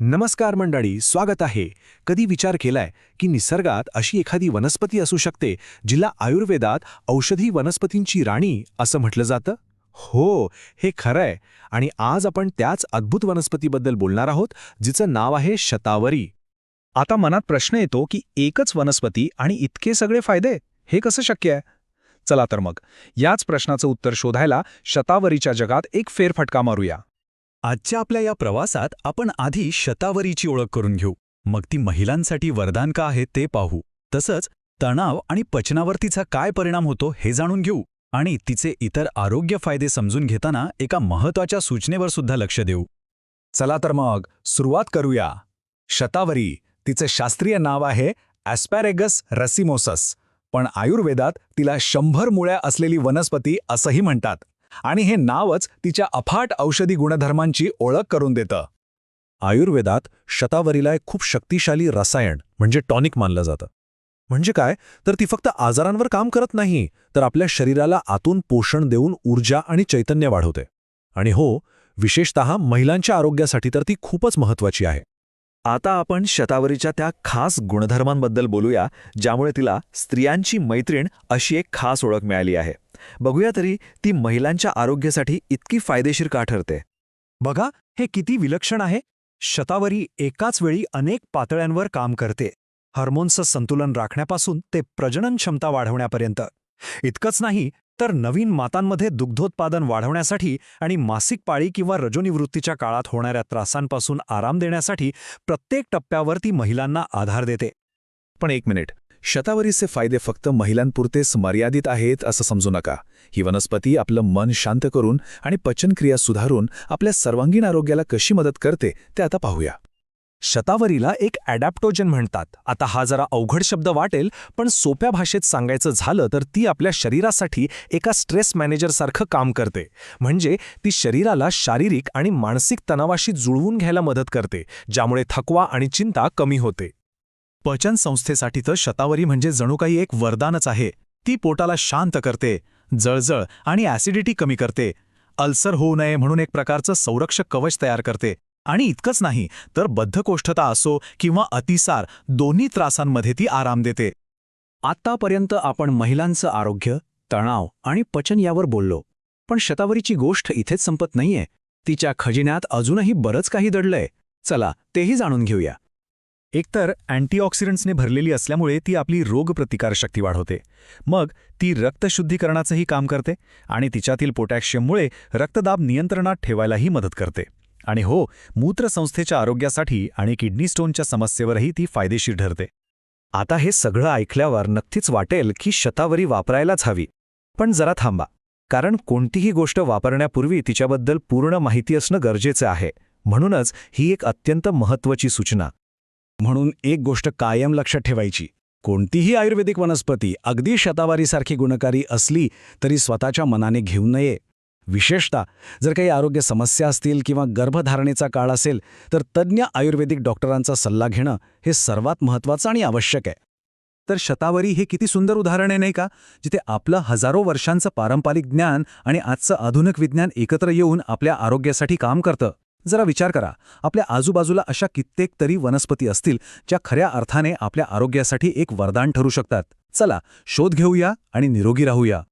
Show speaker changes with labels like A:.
A: नमस्कार मंडळी स्वागत आहे. कधी विचार केलाय की निसर्गात अशी एखादी वनस्पती असू शकते जिला आयुर्वेदात औषधी वनस्पतींची राणी असं म्हटलं जातं? हो हे खरंय. आणि आज आपण त्याच अद्भुत वनस्पतीबद्दल बोलणार आहोत जिचं नाव आहे शतावरी.
B: आता मनात प्रश्न येतो की एकच वनस्पती आणि इतके सगळे फायदे हे कसं शक्य आहे? चला तर मग याच प्रश्नाचं उत्तर शोधायला शतावरीच्या जगात एक फेरफटका मारूया.
C: आजच्या आपल्या या प्रवासात आपण आधी शतावरीची ओळख करून घेऊ. मग ती महिलांसाठी वरदान का आहे ते पाहू. तसंच तणाव आणि पचनावर तिचा काय परिणाम होतो हे जाणून घेऊ आणि तिचे इतर आरोग्य फायदे समजून घेताना एका महत्त्वाच्या सूचनेवर सुद्धा लक्ष देऊ.
B: चला तर मग सुरुवात करूया. शतावरी तिचे शास्त्रीय नाव आहे ॲस्पॅरेगस रसिमोसस. पण आयुर्वेदात तिला शंभर मुळ्या असलेली वनस्पती असंही म्हणतात. आणि हे नावच तिच्या अफाट औषधी गुणधर्मांची ओळख करून देतं.
A: आयुर्वेदात शतावरीला एक खूप शक्तिशाली रसायन म्हणजे टॉनिक मानलं जातं. म्हणजे काय? तर ती फक्त आजारांवर काम करत नाही तर आपल्या शरीराला आतून पोषण देऊन ऊर्जा आणि चैतन्य वाढवते. आणि हो विशेषतः महिलांच्या आरोग्यासाठी तर ती खूपच महत्वाची आहे.
D: आता आपण शतावरीच्या त्या खास गुणधर्मांबद्दल बोलूया ज्यामुळे तिला स्त्रियांची मैत्रीण अशी एक खास ओळख मिळाली आहे. बघूया तरी ती महिलांच्या आरोग्यासाठी इतकी फायदेशीर का ठरते?
E: बघा हे किती विलक्षण आहे. शतावरी एकाच वेळी अनेक पातळ्यांवर काम करते. हार्मोन्सचं संतुलन राखण्यापासून ते प्रजनन क्षमता वाढवण्यापर्यंत. इतकंच नाही तर नवीन मातांमध्ये दुग्धोत्पादन वाढवण्यासाठी आणि मासिक पाळी किंवा रजोनिवृत्तीच्या काळात होणाऱ्या त्रासांपासून आराम देण्यासाठी प्रत्येक टप्प्यावर ती महिलांना आधार देते.
B: पण एक मिनिट. शतावरीचे फायदे फक्त महिलांपुरतेच मर्यादित आहेत असं समजू नका. ही वनस्पती आपलं मन शांत करून आणि पचनक्रिया सुधारून आपल्या सर्वांगीण आरोग्याला कशी मदत करते ते आता पाहूया.
E: शतावरीला एक ॲडॅप्टोजन म्हणतात. आता हा जरा अवघड शब्द वाटेल पण सोप्या भाषेत सांगायचं झालं तर ती आपल्या शरीरासाठी एका स्ट्रेस मॅनेजरसारखं काम करते. म्हणजे ती शरीराला शारीरिक आणि मानसिक तणावाशी जुळवून घ्यायला मदत करते ज्यामुळे थकवा आणि चिंता कमी होते.
C: पचन संस्थेसाठी तर शतावरी म्हणजे जणू काही एक वरदानच आहे. ती पोटाला शांत करते जळजळ आणि ॲसिडिटी कमी करते. अल्सर होऊ नये म्हणून एक प्रकारचं संरक्षक कवच तयार करते. आणि इतकंच नाही तर बद्धकोष्ठता असो किंवा अतिसार दोन्ही त्रासांमध्ये ती आराम देते.
E: आत्तापर्यंत आपण महिलांचं आरोग्य तणाव आणि पचन यावर बोललो. पण शतावरीची गोष्ट इथेच संपत नाहीये. तिच्या खजिन्यात अजूनही बरंच काही दडलंय. चला तेही जाणून घेऊया.
C: एकतर अँटीऑक्सिडंट्सने भरलेली असल्यामुळे ती आपली रोगप्रतिकारशक्ती वाढवते. मग ती रक्तशुद्धीकरणाचंही काम करते आणि तिच्यातील पोटॅशियममुळे रक्तदाब नियंत्रणात ठेवायलाही मदत करते. आणि हो मूत्रसंस्थेच्या आरोग्यासाठी आणि किडनी स्टोनच्या समस्येवरही ती फायदेशीर ठरते.
E: आता हे सगळं ऐकल्यावर नक्कीच वाटेल की शतावरी वापरायलाच हवी. पण जरा थांबा कारण कोणतीही गोष्ट वापरण्यापूर्वी तिच्याबद्दल पूर्ण माहिती असणं गरजेचं आहे. म्हणूनच ही एक अत्यंत महत्त्वाची सूचना. म्हणून एक गोष्ट कायम लक्षात ठेवायची. कोणतीही आयुर्वेदिक वनस्पती अगदी शतावारीसारखी गुणकारी असली तरी स्वतःच्या मनाने घेऊ नये. विशेषतः जर काही आरोग्य समस्या असतील किंवा गर्भधारणेचा काळ असेल तर तज्ज्ञ आयुर्वेदिक डॉक्टरांचा सल्ला घेणं हे सर्वात महत्त्वाचं आणि आवश्यक आहे.
C: तर शतावरी हे किती सुंदर उदाहरण आहे नाही का? जिथे आपलं हजारो वर्षांचं पारंपरिक ज्ञान आणि आजचं आधुनिक विज्ञान एकत्र येऊन आपल्या आरोग्यासाठी काम करतं. जरा विचार करा. आपल्या आजूबाजूला अशा कित्येक तरी वनस्पती असतील ज्या खऱ्या अर्थाने आपल्या आरोग्यासाठी एक वरदान ठरू शकतात. चला शोध घेऊया आणि निरोगी राहूया.